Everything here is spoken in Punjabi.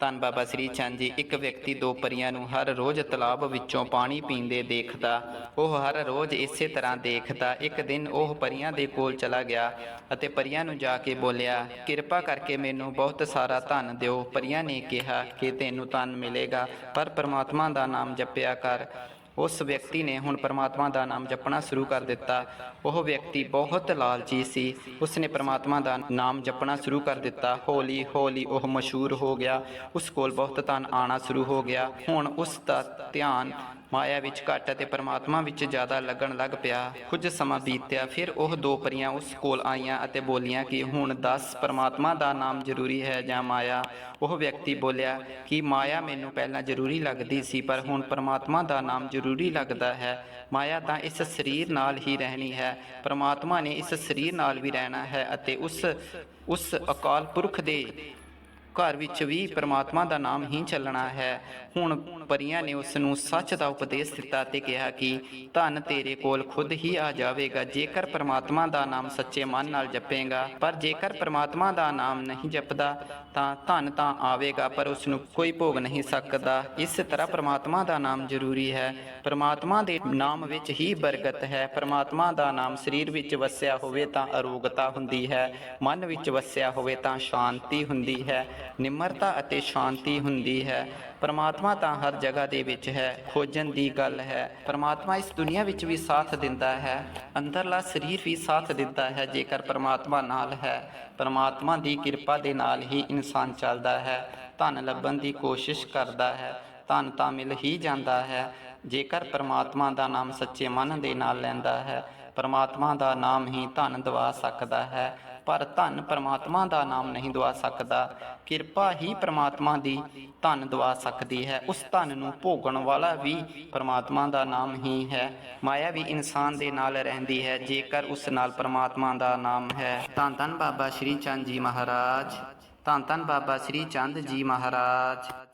ਧੰਨ ਬਾਬਾ ਸ੍ਰੀ ਚੰਦ ਜੀ, ਇੱਕ ਵਿਅਕਤੀ ਦੋ ਪਰੀਆਂ ਨੂੰ ਹਰ ਰੋਜ਼ ਤਲਾਬ ਵਿੱਚੋਂ ਪਾਣੀ ਪੀਂਦੇ ਦੇਖਦਾ, ਉਹ ਹਰ ਰੋਜ਼ ਇਸੇ ਤਰ੍ਹਾਂ ਦੇਖਦਾ, ਇੱਕ ਦਿਨ ਉਹ ਪਰੀਆਂ ਦੇ ਕੋਲ ਚਲਾ ਗਿਆ ਅਤੇ ਪਰੀਆਂ ਨੂੰ ਜਾ ਕੇ ਬੋਲਿਆ, ਕਿਰਪਾ ਕਰਕੇ ਮੈਨੂੰ ਬਹੁਤ ਸਾਰਾ ਧਨ ਦਿਓ। ਪਰੀਆਂ ਨੇ ਕਿਹਾ ਕਿ ਤੈਨੂੰ ਧਨ ਮਿਲੇਗਾ, ਪਰ ਪ੍ਰਮਾਤਮਾ ਦਾ ਨਾਮ ਜਪਿਆ ਕਰ। ਉਸ ਵਿਅਕਤੀ ਨੇ ਹੁਣ ਪਰਮਾਤਮਾ ਦਾ ਨਾਮ ਜਪਣਾ ਸ਼ੁਰੂ ਕਰ ਦਿੱਤਾ। ਉਹ ਵਿਅਕਤੀ ਬਹੁਤ ਲਾਲਚੀ ਸੀ। ਉਸ ਨੇ ਪਰਮਾਤਮਾ ਦਾ ਨਾਮ ਜਪਣਾ ਸ਼ੁਰੂ ਕਰ ਦਿੱਤਾ। ਹੌਲੀ ਹੌਲੀ ਉਹ ਮਸ਼ਹੂਰ ਹੋ ਗਿਆ। ਉਸ ਕੋਲ ਬਹੁਤ ਧਨ ਆਣਾ ਸ਼ੁਰੂ ਹੋ ਗਿਆ। ਹੁਣ ਉਸ ਦਾ ਧਿਆਨ ਮਾਇਆ ਵਿੱਚ ਘੱਟ ਅਤੇ ਪਰਮਾਤਮਾ ਵਿੱਚ ਜ਼ਿਆਦਾ ਲੱਗਣ ਲੱਗ ਪਿਆ। ਕੁਝ ਸਮਾਂ ਬੀਤਿਆ, ਫਿਰ ਉਹ ਦੋ ਪਰੀਆਂ ਉਸ ਕੋਲ ਆਈਆਂ ਅਤੇ ਬੋਲੀਆਂ ਕਿ ਹੁਣ ਦੱਸ, ਪਰਮਾਤਮਾ ਦਾ ਨਾਮ ਜ਼ਰੂਰੀ ਹੈ ਜਾਂ ਮਾਇਆ? ਉਹ ਵਿਅਕਤੀ ਬੋਲਿਆ ਕਿ ਮਾਇਆ ਮੈਨੂੰ ਪਹਿਲਾਂ ਜ਼ਰੂਰੀ ਲੱਗਦੀ ਸੀ, ਪਰ ਹੁਣ ਪਰਮਾਤਮਾ ਦਾ ਨਾਮ ਜ਼ਰੂਰੀ ਲੱਗਦਾ ਹੈ। ਮਾਇਆ ਤਾਂ ਇਸ ਸਰੀਰ ਨਾਲ ਹੀ ਰਹਿਣੀ ਹੈ। ਪਰਮਾਤਮਾ ਨੇ ਇਸ ਸਰੀਰ ਨਾਲ ਵੀ ਰਹਿਣਾ ਹੈ ਅਤੇ ਉਸ ਉਸ ਅਕਾਲ ਪੁਰਖ ਦੇ ਘਰ ਵਿੱਚ ਵੀ ਪਰਮਾਤਮਾ ਦਾ ਨਾਮ ਹੀ ਚੱਲਣਾ ਹੈ। ਹੁਣ ਪਰੀਆਂ ਨੇ ਉਸ ਨੂੰ ਸੱਚ ਦਾ ਉਪਦੇਸ਼ ਦਿੱਤਾ ਤੇ ਕਿਹਾ ਕਿ ਧਨ ਤੇਰੇ ਕੋਲ ਖੁਦ ਹੀ ਆ ਜਾਵੇਗਾ। ਜੇਕਰ ਪਰਮਾਤਮਾ ਦਾ ਨਾਮ ਸੱਚੇ ਮਨ ਨਾਲ ਜਪੇਗਾ, ਪਰ ਜੇਕਰ ਪਰਮਾਤਮਾ ਦਾ ਨਾਮ ਨਹੀਂ ਜਪਦਾ, ਤਾਂ ਧਨ ਤਾਂ ਆਵੇਗਾ, ਪਰ ਉਸ ਨੂੰ ਕੋਈ ਭੋਗ ਨਹੀਂ ਸਕਦਾ। ਇਸ ਤਰ੍ਹਾਂ ਪ੍ਰਮਾਤਮਾ ਦਾ ਨਾਮ ਜ਼ਰੂਰੀ ਹੈ। ਪਰਮਾਤਮਾ ਦੇ ਨਾਮ ਵਿੱਚ ਹੀ ਬਰਕਤ ਹੈ। ਪਰਮਾਤਮਾ ਦਾ ਨਾਮ ਸਰੀਰ ਵਿੱਚ ਵਸਿਆ ਹੋਵੇ ਤਾਂ ਅਰੋਗਤਾ ਹੁੰਦੀ ਹੈ। ਮਨ ਵਿੱਚ ਵਸਿਆ ਹੋਵੇ ਤਾਂ ਸ਼ਾਂਤੀ ਹੁੰਦੀ ਹੈ। ਨਿਮਰਤਾ ਅਤੇ ਸ਼ਾਂਤੀ ਹੁੰਦੀ ਹੈ। ਪਰਮਾਤਮਾ ਤਾਂ ਹਰ ਜਗ੍ਹਾ ਦੇ ਵਿੱਚ ਹੈ, ਖੋਜਣ ਦੀ ਗੱਲ ਹੈ। ਪਰਮਾਤਮਾ ਇਸ ਦੁਨੀਆ ਵਿੱਚ ਵੀ ਸਾਥ ਦਿੰਦਾ ਹੈ, ਅੰਦਰਲਾ ਸਰੀਰ ਵੀ ਸਾਥ ਦਿੰਦਾ ਹੈ, ਜੇਕਰ ਪਰਮਾਤਮਾ ਨਾਲ ਹੈ। ਪਰਮਾਤਮਾ ਦੀ ਕਿਰਪਾ ਦੇ ਨਾਲ ਹੀ ਇਨਸਾਨ ਚੱਲਦਾ ਹੈ, ਧਨ ਲੱਭਣ ਦੀ ਕੋਸ਼ਿਸ਼ ਕਰਦਾ ਹੈ। ਧਨ ਤਾਂ ਮਿਲ ਹੀ ਜਾਂਦਾ ਹੈ, ਜੇਕਰ ਪ੍ਰਮਾਤਮਾ ਦਾ ਨਾਮ ਸੱਚੇ ਮਨ ਦੇ ਨਾਲ ਲੈਂਦਾ ਹੈ। ਪਰਮਾਤਮਾ ਦਾ ਨਾਮ ਹੀ ਧਨ ਦਵਾ ਸਕਦਾ ਹੈ, ਪਰ ਧਨ ਪਰਮਾਤਮਾ ਦਾ ਨਾਮ ਨਹੀਂ ਦਵਾ ਸਕਦਾ। ਕਿਰਪਾ ਹੀ ਪਰਮਾਤਮਾ ਦੀ ਧਨ ਦਵਾ ਸਕਦੀ ਹੈ। ਉਸ ਧਨ ਨੂੰ ਭੋਗਣ ਵਾਲਾ ਵੀ ਪਰਮਾਤਮਾ ਦਾ ਨਾਮ ਹੀ ਹੈ। ਮਾਇਆ ਵੀ ਇਨਸਾਨ ਦੇ ਨਾਲ ਰਹਿੰਦੀ ਹੈ, ਜੇਕਰ ਉਸ ਨਾਲ ਪਰਮਾਤਮਾ ਦਾ ਨਾਮ ਹੈ। ਧੰਨ ਧੰਨ ਬਾਬਾ ਸ਼੍ਰੀ ਚੰਦ ਜੀ ਮਹਾਰਾਜ। ਧੰਨ ਧੰਨ ਬਾਬਾ ਸ਼੍ਰੀ ਚੰਦ ਜੀ ਮਹਾਰਾਜ।